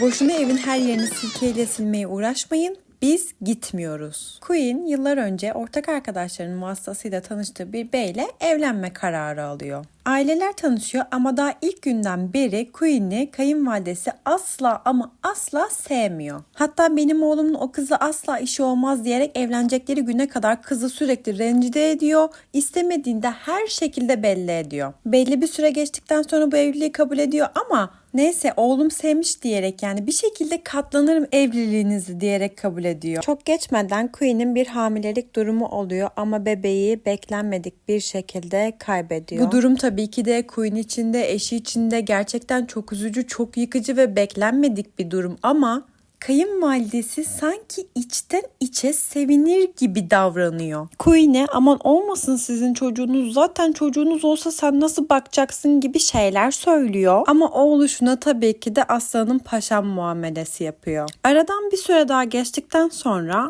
Boşuna evin her yerini silkeyle silmeye uğraşmayın. Biz gitmiyoruz. Queen yıllar önce ortak arkadaşlarının vasıtasıyla tanıştığı bir beyle evlenme kararı alıyor. Aileler tanışıyor ama daha ilk günden beri Queen'i kayınvalidesi asla ama asla sevmiyor. Hatta benim oğlumun o kızla asla işi olmaz diyerek evlenecekleri güne kadar kızı sürekli rencide ediyor. İstemediğinde her şekilde belli ediyor. Belli bir süre geçtikten sonra bu evliliği kabul ediyor ama Neyse oğlum sevmiş diyerek yani bir şekilde katlanırım evliliğinizi diyerek kabul ediyor. Çok geçmeden Queen'in bir hamilelik durumu oluyor ama bebeği beklenmedik bir şekilde kaybediyor. Bu durum tabii ki de Queen için de eşi için de gerçekten çok üzücü, çok yıkıcı ve beklenmedik bir durum ama kayınvalidesi sanki içten içe sevinir gibi davranıyor. Queen'e aman olmasın sizin çocuğunuz zaten çocuğunuz olsa sen nasıl bakacaksın gibi şeyler söylüyor. Ama oğluşuna tabii ki de aslanın paşam muamelesi yapıyor. Aradan bir süre daha geçtikten sonra